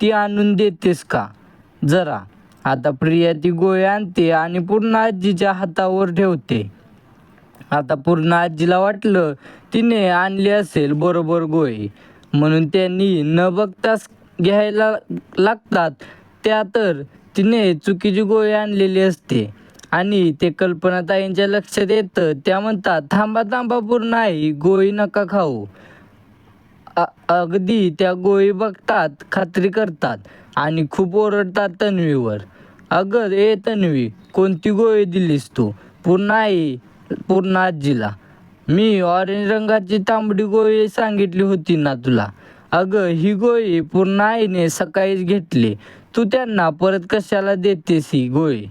ती आणून देतेस का? जरा. आता प्रिया ती गोळी आणते आणि पूर्ण आजीच्या हातावर ठेवते. आता पूर्ण आजीला वाटलं तिने आणली असेल बरोबर गोळी. म्हणून त्यांनी न बघताच घ्यायला लागतात. त्या तर तिने चुकीची गोळी आणलेली असते. आणि ते कल्पनाताईंच्या लक्षात येतं. त्या म्हणतात थांबा थांबा पूर्ण आई. गोळी नका खाऊ. अ- अगदी त्या गोळी बघतात खात्री करतात आणि खूप ओरडतात तन्वीवर. अगं ए तन्वी कोणती गोळी दिलीस तू? पूर्ण आई पूर्ण आजीला. मी ऑरेंज रंगाची तांबडी गोळी सांगितली होती ना तुला? अगं ही गोळी पूर्ण आईने सकाळीच घेतली. तू त्यांना परत कशाला देतेस ही गोळी?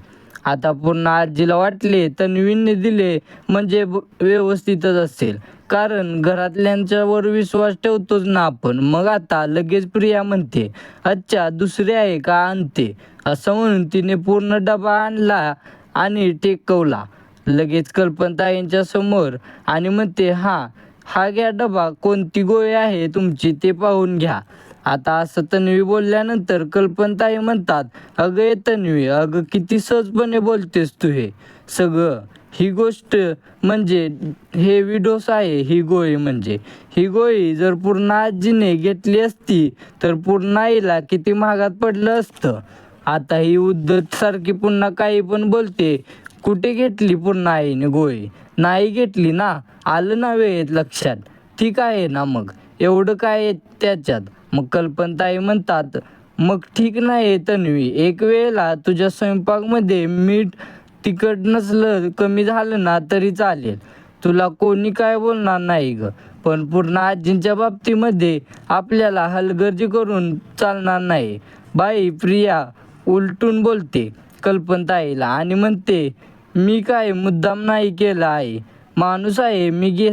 आता पूर्ण आजीला वाटले तन्वीने दिले म्हणजे ब- व्यवस्थितच असेल. कारण घरातल्यांच्यावर विश्वास ठेवतोच ना आपण. मग आता लगेच प्रिया म्हणते अच्छा दुसरी आहे का? आणते. असं म्हणून तिने पूर्ण डबा आणला आणि टेकवला. लगेच कल्पनताईंच्या समोर आणि म्हणते हा हा घ्या डबा. कोणती गोळी आहे तुमची ते पाहून घ्या. आता असं तन्वी बोलल्यानंतर कल्पनताई म्हणतात अगं ये तन्वी अगं किती सहजपणे बोलतेस तू हे. सगळं. ही गोष्ट म्हणजे हे विडोस आहे ही गोळी म्हणजे. ही गोळी जर पूर्ण आजीने घेतली असती तर पूर्ण आईला किती महागात पडलं असतं? आता ही उद्धत सारखी पुन्हा काही पण बोलते. कुठे घेतली पूर्ण आईने गोळी? नाही घेतली ना? आलं ना वेळेत लक्षात. ठीक आहे ना मग? एवढं काय आहे त्याच्यात? मग कल्पनताई म्हणतात मग ठीक नाही तन्वी एक वेळेला तुझ्या स्वयंपाकमध्ये मीठ तिखट नसलं कमी झालं ना तरी चालेल. तुला कोणी काय बोलणार नाही ग. पण पूर्ण आजींच्या बाबतीमध्ये आपल्याला हलगर्जी करून चालणार नाही. बाई प्रिया उलटून बोलते कल्पनताईला आणि म्हणते मी काय मुद्दाम नाही केला आहे. माणूस आहे मी गे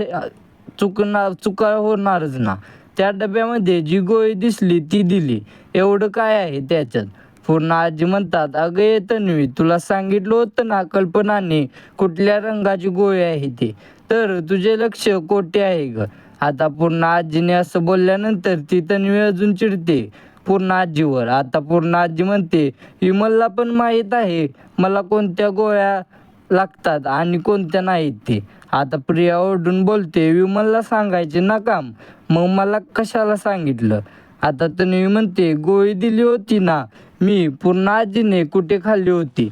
चुकणार चुका होणारच ना. त्या डब्यामध्ये जी गोळी दिसली ती दिली. एवढं काय आहे त्याच्यात? पूर्ण आजी म्हणतात अगं ये तन्वी तुला सांगितलं होतं ना कल्पनाने कुठल्या रंगाची गोळी आहे ती. तर तुझे लक्ष कोठे आहे ग? आता पूर्ण आजीने असं बोलल्यानंतर ती तन्वी अजून चिडते. पूर्ण आजीवर. आता पूर्ण आजी म्हणते विमलला पण माहीत आहे मला कोणत्या गोळ्या लागतात आणि कोणत्या नाहीत ते. आता प्रिया ओरडून बोलते विमलला सांगायचे ना काम. मग मला कशाला सांगितलं? आता तन्वी म्हणते गोळी दिली होती ना मी पूर्ण आजीने कुठे खाल्ली होती?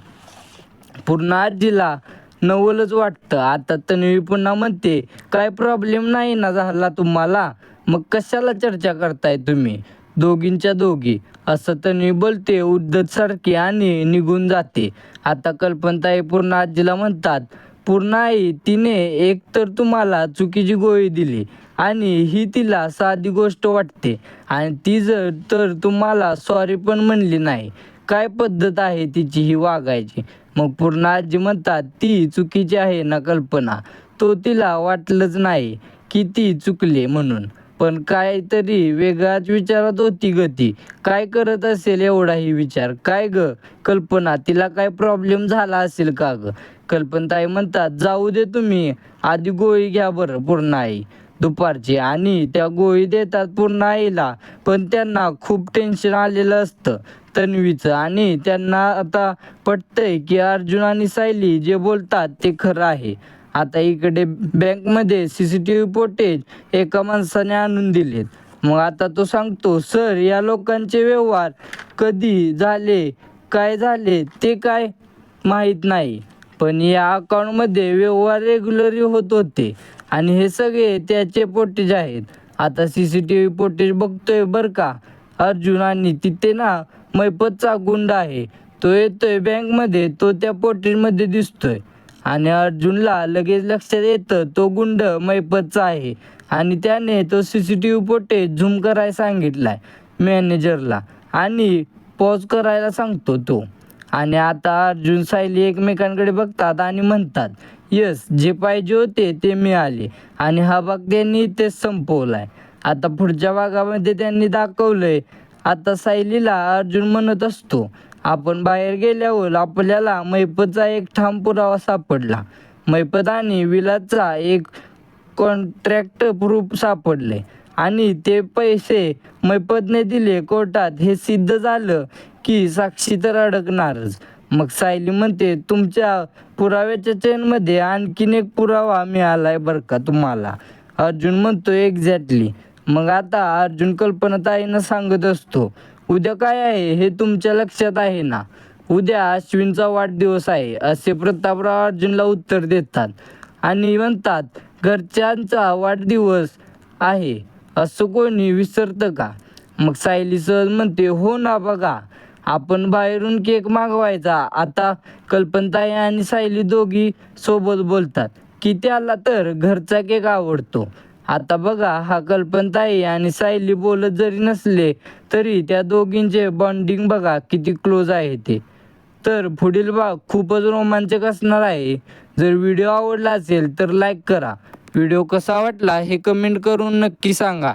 पूर्ण आजीला नवलच वाटतं. आता तन्वी पुन्हा म्हणते काय प्रॉब्लेम नाही ना झाला तुम्हाला? मग कशाला चर्चा करताय तुम्ही? दोघींच्या दोघी. असं तन्वी बोलते उद्धत सारखी आणि निघून जाते. आता कल्पनताई पूर्ण आजीला म्हणतात पूर्ण आई तिने एक तर तुम्हाला चुकीची गोळी दिली आणि ही तिला साधी गोष्ट वाटते. आणि ती जर तर तुम्हाला सॉरी पण म्हणली नाही. काय पद्धत आहे तिची ही वागायची? मग पूर्ण आजी म्हणतात ती चुकीची आहे ना कल्पना. तो तिला वाटलंच नाही की ती चुकले म्हणून. पण काहीतरी वेगळाच विचारात होती गती ती. काय करत असेल एवढाही विचार? काय ग? कल्पना तिला काय प्रॉब्लेम झाला असेल का ग? कल्पनताई म्हणतात जाऊ दे तुम्ही आधी गोळी घ्या बरं पूर्ण आई. दुपारची आणि त्या गोळी देतात पूर्ण आईला. पण त्यांना खूप टेन्शन आलेलं असतं. तन्वीचं आणि त्यांना आता पटतंय की अर्जुन आणि सायली जे बोलतात ते खरं आहे. आता इकडे बँकमध्ये C C T V footage एका माणसाने आणून दिलेत. मग आता तो सांगतो सर या लोकांचे व्यवहार कधी झाले काय झाले ते काय माहीत नाही. पण या अकाउंटमध्ये व्यवहार रेग्युलरी होत होते. आणि हे सगळे त्याचे फुटेज आहेत. आता C C T V footage बघतोय बरं का. अर्जुन आणि तिथे ना मैपतचा गुंड आहे. तो येतोय बँकमध्ये तो त्या पोटेजमध्ये दिसतोय. आणि अर्जुनला लगेच लक्षात येतं तो गुंड मैपतचा आहे. आणि त्याने तो C C T V footage zoom करायला सांगितलाय मॅनेजरला आणि पॉज करायला सांगतो तो. आणि आता अर्जुन सायली एकमेकांकडे बघतात आणि म्हणतात यस जे पाहिजे होते ते मिळाले. आणि हा भाग त्यांनी इथेच संपवलाय. आता पुढच्या भागामध्ये त्यांनी दाखवलंय आता सायलीला अर्जुन म्हणत असतो आपण बाहेर गेल्यावर आपल्याला मैपतचा एक ठाम पुरावा सापडला. मैपत आणि विलाचा एक कॉन्ट्रॅक्ट प्रूफ सापडले आणि ते पैसे मैपतने दिले कोर्टात हे सिद्ध झालं की साक्षी तर अडकणारच. मग सायली म्हणते तुमच्या पुराव्याच्या चेनमध्ये आणखीन एक पुरावा मिळालाय बरं का तुम्हाला? अर्जुन म्हणतो एक्झॅक्टली मग आता अर्जुन कल्पनाताईनं सांगत असतो उद्या काय आहे हे तुमच्या लक्षात आहे ना? उद्या अश्विनचा वाढदिवस आहे असे प्रतापराव अर्जुनला उत्तर देतात. आणि म्हणतात घरच्यांचा वाढदिवस आहे. असं कोणी विसरतं का? मग सायली सहज म्हणते हो ना बघा आपण बाहेरून केक मागवायचा. आता कल्पनताई आणि सायली दोघी सोबत बोलतात की त्याला तर घरचा केक आवडतो. आता बघा हा कल्पनताई आणि सायली बोलत जरी नसले तरी त्या दोघींचे बॉन्डिंग बघा किती क्लोज आहे ते. तर पुढील भाग खूपच रोमांचक असणार आहे. जर व्हिडिओ आवडला असेल तर लाईक करा. व्हिडिओ कसा वाटला हे कमेंट करून नक्की सांगा.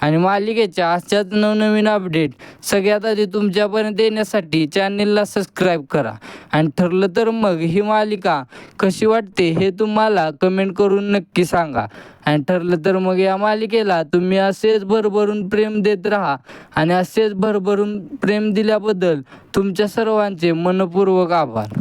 आणि मालिकेच्या अशाच नवनवीन अपडेट सगळ्यात आधी तुमच्यापर्यंत येण्यासाठी चॅनेलला सबस्क्राईब करा. आणि ठरलं तर मग ही मालिका कशी वाटते हे तुम्हाला कमेंट करून नक्की सांगा. आणि ठरलं तर मग या मालिकेला तुम्ही असेच भरभरून प्रेम देत राहा. आणि असेच भरभरून प्रेम दिल्याबद्दल तुमच्या सर्वांचे मनपूर्वक आभार.